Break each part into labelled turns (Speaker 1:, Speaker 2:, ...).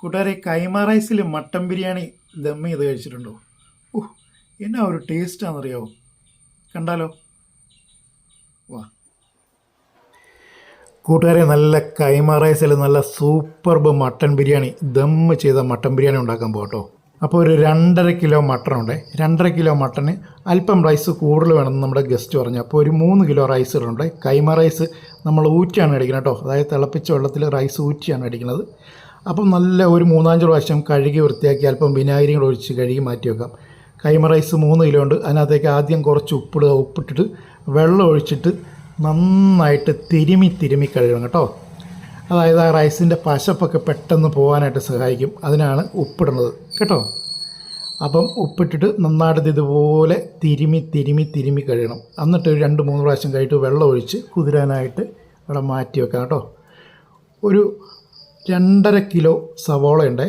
Speaker 1: കൂട്ടുകാരെ കൈമ റൈസിൽ മട്ടൻ ബിരിയാണി ദം ചെയ്ത് കഴിച്ചിട്ടുണ്ടോ? ഓഹ് എന്നാ ഒരു ടേസ്റ്റാണെന്നറിയാവോ കണ്ടാലോ? വാ. കൂട്ടുകാരെ നല്ല കൈമ റൈസിൽ നല്ല സൂപ്പർബ് മട്ടൻ ബിരിയാണി ദം ചെയ്ത മട്ടൻ ബിരിയാണി ഉണ്ടാക്കാൻ പോകട്ടോ അപ്പോൾ ഒരു രണ്ടര കിലോ മട്ടൺ ഉണ്ട്. രണ്ടര കിലോ മട്ടന് അല്പം റൈസ് കൂടുതൽ വേണമെന്ന് നമ്മുടെ ഗസ്റ്റ് പറഞ്ഞു. അപ്പോൾ ഒരു മൂന്ന് കിലോ റൈസ് ഇടുന്നുണ്ട് കൈമ റൈസ് നമ്മൾ ഊറ്റിയാണ് അടിക്കുന്നത് കേട്ടോ. അതായത് തിളപ്പിച്ച വെള്ളത്തിൽ റൈസ് ഊറ്റിയാണ് അടിക്കുന്നത് അപ്പം നല്ല ഒരു മൂന്നാഞ്ച് പ്രാവശ്യം കഴുകി വൃത്തിയാക്കി അല്പം വിനാഗിരി ഒഴിച്ച് കഴുകി മാറ്റി വെക്കാം. കൈമ റൈസ് മൂന്ന് കിലോ ഉണ്ട്. അതിനകത്തേക്ക് ആദ്യം കുറച്ച് ഉപ്പിടുക ഉപ്പിട്ടിട്ട് വെള്ളം ഒഴിച്ചിട്ട് നന്നായിട്ട് തിരുമി തിരുമി കഴുകണം കേട്ടോ. അതായത് ആ റൈസിന്റെ പശപ്പൊക്കെ പെട്ടെന്ന് പോകാനായിട്ട് സഹായിക്കും. അതിനാണ് ഉപ്പിടുന്നത് കേട്ടോ. അപ്പം ഉപ്പിട്ടിട്ട് നന്നായിട്ട് ഇതുപോലെ തിരുമി തിരുമി തിരുമി കഴുകണം. എന്നിട്ട് ഒരു രണ്ട് മൂന്ന് പ്രാവശ്യം കഴിഞ്ഞിട്ട് വെള്ളം ഒഴിച്ച് കുതിരാനായിട്ട് ഇവിടെ മാറ്റി വെക്കാം കേട്ടോ. ഒരു രണ്ടര കിലോ സവോള ഉണ്ട്.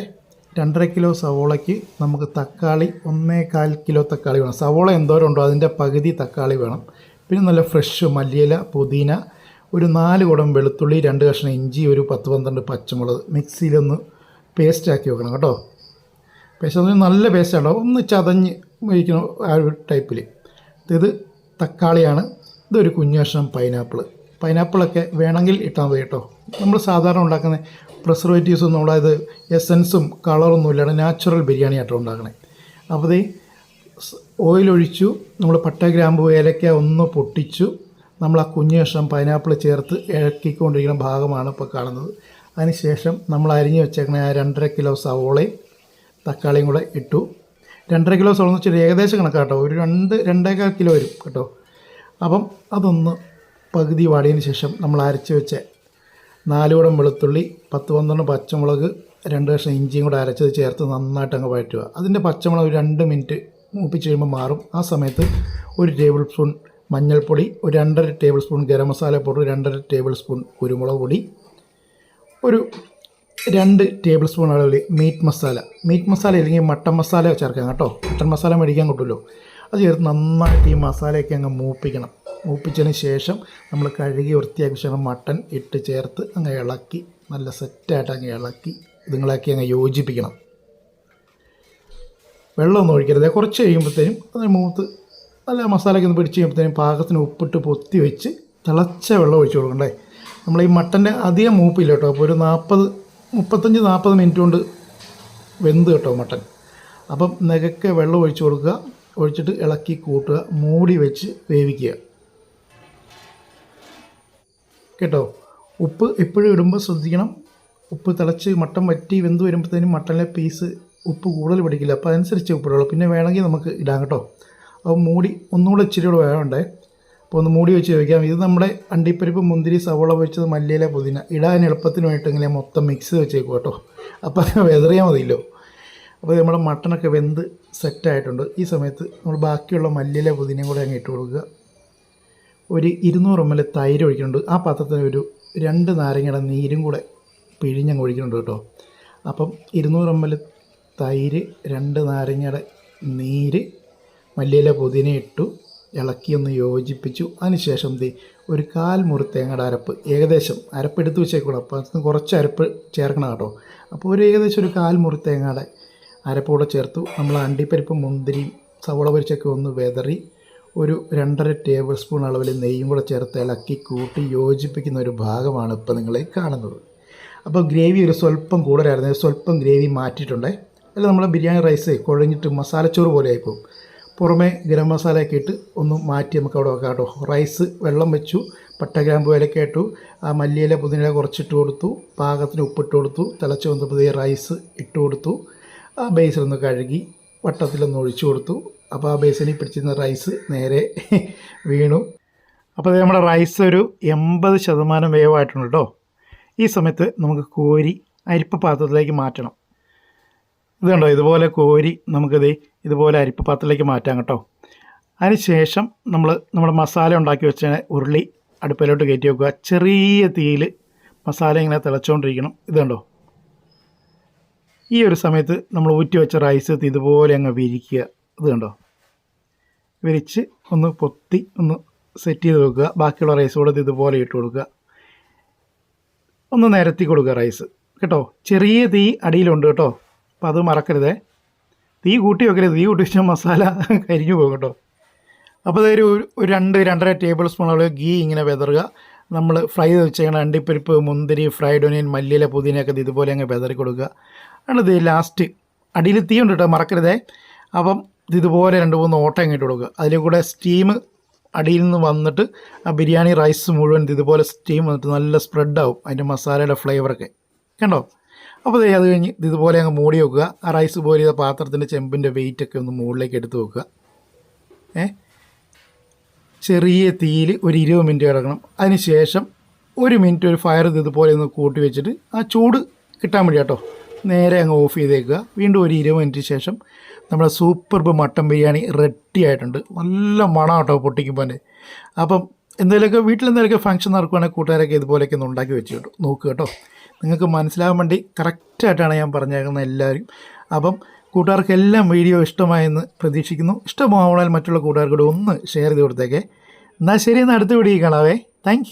Speaker 1: രണ്ടര കിലോ സവോളയ്ക്ക് നമുക്ക് തക്കാളി ഒന്നേകാൽ കിലോ തക്കാളി വേണം. സവോള എന്തോരം ഉണ്ടോ അതിന്റെ പകുതി തക്കാളി വേണം. പിന്നെ നല്ല ഫ്രഷ് മല്ലിയില പുതിന ഒരു നാല് കുടം വെളുത്തുള്ളി രണ്ട് കഷ്ണം ഇഞ്ചി ഒരു പത്ത് പന്ത്രണ്ട് പച്ചമുളക്. മിക്സിയിലൊന്ന് പേസ്റ്റാക്കി വെക്കണം കേട്ടോ. പേസ്റ്റ് എന്ന് നല്ല പേസ്റ്റ് ആണോ ഒന്ന് ചതഞ്ഞ് കഴിക്കണം ആ ഒരു ടൈപ്പിൽ ഇത് തക്കാളിയാണ്. ഇതൊരു കുഞ്ഞു കഷ്ണം പൈനാപ്പിൾ പൈനാപ്പിളൊക്കെ വേണമെങ്കിൽ ഇട്ടാൽ മതി കേട്ടോ. നമ്മൾ സാധാരണ ഉണ്ടാക്കുന്ന പ്രിസർവേറ്റീവ്സ് അതായത് എസൻസും കളറൊന്നും ഇല്ലാണ്ട് നാച്ചുറൽ ബിരിയാണി ആട്ടോ ഉണ്ടാക്കണേ അപ്പോൾ ഒഴിച്ചു നമ്മൾ പട്ട ഗ്രാമ്പു ഏലക്ക ഒന്ന് പൊട്ടിച്ചു. നമ്മൾ ആ കുഞ്ഞു കഷ്ണം പൈനാപ്പിൾ ചേർത്ത് ഇളക്കിക്കൊണ്ടിരിക്കുന്ന ഭാഗമാണ് ഇപ്പോൾ കാണുന്നത്. അതിനുശേഷം നമ്മൾ അരിഞ്ഞ് വെച്ചേക്കണ ആ രണ്ടര കിലോ സവോളയും തക്കാളിയും കൂടെ ഇട്ടു. രണ്ടര കിലോ സവോള എന്ന് വെച്ചാൽ ഏകദേശം കണക്കാട്ടോ. ഒരു രണ്ട് രണ്ടേകാൽ കിലോ വരും കേട്ടോ. അപ്പം അതൊന്ന് പകുതി വാടിയതിന് ശേഷം നമ്മൾ അരച്ച് വെച്ച നാല് കുടം വെളുത്തുള്ളി പത്ത് പന്ത്രണ്ട് പച്ചമുളക് രണ്ട് കഷ്ണം ഇഞ്ചിയും കൂടെ അരച്ചത് ചേർത്ത് നന്നായിട്ട് അങ്ങ് വഴറ്റുക. അതിന്റെ പച്ചമുളക് രണ്ട് മിനിറ്റ് മൂപ്പിച്ച് കഴിയുമ്പോൾ മാറും. ആ സമയത്ത് ഒരു ടേബിൾ സ്പൂൺ മഞ്ഞൾപ്പൊടി ഒരു രണ്ടര ടേബിൾ സ്പൂൺ ഗരം മസാല പൊടി രണ്ടര ടേബിൾ സ്പൂൺ കുരുമുളക് പൊടി ഒരു രണ്ട് ടേബിൾ സ്പൂൺ അളവിൽ മീറ്റ് മസാല മീറ്റ് മസാല അല്ലെങ്കിൽ മട്ടൻ മസാല ചേർക്കാം കേട്ടോ. മട്ടൻ മസാല മേടിക്കാൻ കിട്ടുമല്ലോ. അത് ചേർത്ത് നന്നായിട്ട് ഈ മസാലയൊക്കെ അങ്ങ് മൂപ്പിക്കണം. മൂപ്പിച്ചതിന് ശേഷം നമ്മൾ കഴുകി വൃത്തിയാക്കിയ ശേഷം മട്ടൺ ഇട്ട് ചേർത്ത് അങ്ങ് ഇളക്കി നല്ല സെറ്റായിട്ട് അങ്ങ് ഇളക്കി ഇതുങ്ങളാക്കി അങ്ങ് യോജിപ്പിക്കണം. വെള്ളമൊന്നും ഒഴിക്കരുത്. കുറച്ച് കഴിയുമ്പോഴത്തേനും അതിന് മൂത്ത് നല്ല മസാലയൊക്കെ ഒന്ന് പിടിച്ച് കഴിയുമ്പോഴത്തേനും പാകത്തിന് ഉപ്പിട്ട് പൊത്തി വെച്ച് തിളച്ച വെള്ളം ഒഴിച്ച് കൊടുക്കണ്ടേ? നമ്മൾ ഈ മട്ടന്റെ അധികം മൂപ്പില്ല കേട്ടോ. അപ്പോൾ ഒരു നാൽപ്പത് മുപ്പത്തഞ്ച് നാൽപ്പത് മിനിറ്റ് കൊണ്ട് വെന്ത് കേട്ടോ മട്ടൻ. അപ്പം നികക്കെ വെള്ളം ഒഴിച്ച് കൊടുക്കുക. ഒഴിച്ചിട്ട് ഇളക്കി കൂട്ടുക. മൂടി വെച്ച് വേവിക്കുക. കേട്ടോ. ഉപ്പ് എപ്പോഴും ഇടുമ്പോൾ ശ്രദ്ധിക്കണം. ഉപ്പ് തിളച്ച് മട്ടൻ വറ്റി വെന്ത് വരുമ്പോഴത്തേനും മട്ടനിലെ പീസ് ഉപ്പ് കൂടുതൽ പിടിക്കില്ല. അപ്പോൾ അതനുസരിച്ച് ഉപ്പിടുള്ളൂ. പിന്നെ വേണമെങ്കിൽ നമുക്ക് ഇടാം കേട്ടോ. അപ്പോൾ മൂടി ഒന്നുകൂടെ ഇച്ചിരി കൂടെ വേണ്ടേ അപ്പോൾ ഒന്ന് മൂടി വെച്ച് വയ്ക്കാം ഇത് നമ്മുടെ അണ്ടിപ്പരിപ്പ് മുന്തിരി സവോള വെച്ചത് മല്ലിയിലെ പുതിന. ഇടാൻ എളുപ്പത്തിന് വേണ്ടിയിട്ട് ഇങ്ങനെ മൊത്തം മിക്സ് വെച്ചേക്കും കേട്ടോ. അപ്പോൾ അത് വെതറിയാൽ മതിയല്ലോ. അപ്പോൾ നമ്മുടെ മട്ടനൊക്കെ വെന്ത് സെറ്റായിട്ടുണ്ട് ഈ സമയത്ത് നമ്മൾ ബാക്കിയുള്ള മല്ലിയിലെ പുതിനയും കൂടെ അങ്ങ് ഇട്ട് കൊടുക്കുക. ഒരു ഇരുന്നൂറ് എം എൽ തൈര് ഒഴിക്കുന്നുണ്ട്. ആ പാത്രത്തിന് ഒരു രണ്ട് നാരങ്ങയുടെ നീരും കൂടെ പിഴിഞ്ഞങ്ങ് ഒഴിക്കുന്നുണ്ട് കേട്ടോ. അപ്പം ഇരുന്നൂറ് എം എൽ തൈര് രണ്ട് നാരങ്ങയുടെ നീര് മല്ലിയില പുതിന ഇട്ടു ഇളക്കി ഒന്ന് യോജിപ്പിച്ചു. അതിനുശേഷം ദേ ഒരു കാൽ മുറി തേങ്ങയുടെ അരപ്പ് ഏകദേശം അരപ്പ് എടുത്ത് വെച്ചേക്കണം അപ്പോൾ അതിന് കുറച്ച് അരപ്പ് ചേർക്കണം കേട്ടോ. അപ്പോൾ ഒരു ഏകദേശം ഒരു കാൽ മുറി തേങ്ങയുടെ അരപ്പ് കൂടെ ചേർത്തു. നമ്മൾ അണ്ടിപ്പരിപ്പ് മുന്തിരിയും സവോള പൊരിച്ചൊക്കെ ഒന്ന് വെതറി ഒരു രണ്ടര ടേബിൾ സ്പൂൺ അളവിൽ നെയ്യും കൂടെ ചേർത്ത് ഇളക്കി കൂട്ടി യോജിപ്പിക്കുന്ന ഒരു ഭാഗമാണ് ഇപ്പോൾ നിങ്ങൾ കാണുന്നത്. അപ്പോൾ ഗ്രേവി ഒരു സ്വല്പം കൂടുതലായിരുന്നു. സ്വല്പം ഗ്രേവി മാറ്റിയിട്ടുണ്ടേ. അല്ല നമ്മൾ ബിരിയാണി റൈസ് കുഴഞ്ഞിട്ട് മസാലച്ചോറ് പോലെ ആയിപ്പോവും. പുറമെ ഗരം മസാലയൊക്കെ ഇട്ട് ഒന്ന് മാറ്റി നമുക്ക് അവിടെ വെക്കാം കേട്ടോ. റൈസ് വെള്ളം വെച്ചു പട്ട വിലക്കെ ഇട്ടു ആ മല്ലിയില പുതിനില കുറച്ചിട്ട് കൊടുത്തു പാകത്തിന് ഉപ്പിട്ട് കൊടുത്തു തിളച്ച് പുതിയ റൈസ് ഇട്ട് കൊടുത്തു ആ ബേസിലൊന്ന് കഴുകി വട്ടത്തിലൊന്ന് ഒഴിച്ചു കൊടുത്തു അപ്പോൾ ആ ബേസിനിൽ പിടിച്ചിരുന്ന റൈസ് നേരെ വീണു. അപ്പോൾ നമ്മുടെ റൈസ് ഒരു എൺപത് ശതമാനം വേവായിട്ടുണ്ട് കേട്ടോ ഈ സമയത്ത് നമുക്ക് കോരി അരിപ്പ പാത്രത്തിലേക്ക് മാറ്റണം. ഇത് കണ്ടോ? ഇതുപോലെ കോരി നമുക്കിത് ഇതുപോലെ അരിപ്പ പാത്രത്തിലേക്ക് മാറ്റാം കേട്ടോ. അതിന് ശേഷം നമ്മൾ നമ്മുടെ മസാല ഉണ്ടാക്കി വെച്ച ഉരുളി അടുപ്പിലോട്ട് കയറ്റി വെക്കുക. ചെറിയ തീയിൽ മസാല ഇങ്ങനെ തിളച്ചുകൊണ്ടിരിക്കണം ഇത് കണ്ടോ? ഈ ഒരു സമയത്ത് നമ്മൾ ഊറ്റി വെച്ച റൈസ് ഇതുപോലെ അങ്ങ് വിരിക്കുക. ഇത് കണ്ടോ? വിരിച്ച് ഒന്ന് പൊത്തി ഒന്ന് സെറ്റ് ചെയ്ത് വെക്കുക ബാക്കിയുള്ള റൈസ് കൂടെ ഇതുപോലെ ഇട്ട് കൊടുക്കുക. ഒന്ന് നിരത്തി കൊടുക്കുക റൈസ് കേട്ടോ? ചെറിയ തീ അടിയിലുണ്ട് കേട്ടോ. അപ്പം അത് മറക്കരുതേ. തീ കൂട്ടി വെക്കരുത്. തീ കൂട്ടി വെച്ചാൽ മസാല കരിഞ്ഞു പോകും കേട്ടോ. അപ്പോൾ അതൊരു ഒരു രണ്ട് രണ്ടര ടേബിൾ സ്പൂണോളം ഗീ ഇങ്ങനെ വിതറുക. നമ്മൾ ഫ്രൈ ചെയ്ത് വെച്ചേക്കണ അണ്ടിപ്പരിപ്പ് മുന്തിരി ഫ്രൈഡ് ഒനിയൻ മല്ലിയില പുതിനയൊക്കെ ഇത് ഇതുപോലെ അങ്ങ് വിതറി കൊടുക്കുക. ആണ് ഇത് ലാസ്റ്റ് അടിയിൽ തീ ഉണ്ട് കേട്ടോ. മറക്കരുതേ. അപ്പം ഇതുപോലെ രണ്ട് മൂന്ന് ഓട്ടം ഇങ്ങോട്ട് കൊടുക്കുക. അതിൽ കൂടെ സ്റ്റീം അടിയിൽ നിന്ന് വന്നിട്ട് ആ ബിരിയാണി റൈസ് മുഴുവൻ ഇത് ഇതുപോലെ സ്റ്റീം വന്നിട്ട് നല്ല സ്പ്രെഡാവും അതിന്റെ മസാലയുടെ ഫ്ലേവറൊക്കെ കണ്ടോ? അപ്പോൾ അത് കഴിഞ്ഞ് ഇത് ഇതുപോലെ അങ്ങ് മൂടി വെക്കുക. ആ റൈസ് പോലെ ചെയ്ത പാത്രത്തിന്റെ ചെമ്പിന്റെ വെയിറ്റ് ഒക്കെ ഒന്ന് മുകളിലേക്ക് എടുത്ത് വെക്കുക. ഏ? ചെറിയ തീയിൽ ഒരു ഇരുപത് മിനിറ്റ് കിടക്കണം. അതിന് ശേഷം ഒരു മിനിറ്റ് ഒരു ഫയർ ഇത് ഇതുപോലെ ഒന്ന് കൂട്ടി വെച്ചിട്ട് ആ ചൂട് കിട്ടാൻ വേണ്ടി കേട്ടോ. നേരെ അങ്ങ് ഓഫ് ചെയ്തേക്കുക. വീണ്ടും ഒരു ഇരുപത് മിനിറ്റ് ശേഷം നമ്മുടെ സൂപ്പർബ് മട്ടൻ ബിരിയാണി റെഡി ആയിട്ടുണ്ട്. നല്ല മണം കേട്ടോ പൊട്ടിക്കുമ്പോൾ തന്നെ. അപ്പം എന്തെങ്കിലുമൊക്കെ വീട്ടിൽ എന്തെങ്കിലുമൊക്കെ ഫംഗ്ഷൻ നടക്കുവാണെങ്കിൽ കൂട്ടുകാരൊക്കെ ഇതുപോലെയൊക്കെ ഒന്ന് ഉണ്ടാക്കി വെച്ച് കേട്ടോ. നോക്കുക കേട്ടോ. നിങ്ങൾക്ക് മനസ്സിലാകാൻ വേണ്ടി കറക്റ്റായിട്ടാണ് ഞാൻ പറഞ്ഞേക്കുന്നത് എല്ലാവരും. അപ്പം കൂട്ടുകാർക്കെല്ലാം വീഡിയോ ഇഷ്ടമായെന്ന് പ്രതീക്ഷിക്കുന്നു. ഇഷ്ടമാവണാൽ മറ്റുള്ള കൂട്ടുകാർക്കൂടെ ഒന്ന് ഷെയർ ചെയ്ത് കൊടുത്തേക്കേ. എന്നാൽ ശരി എന്നാൽ അടുത്ത വീഡിയോ കാണാവേ. താങ്ക്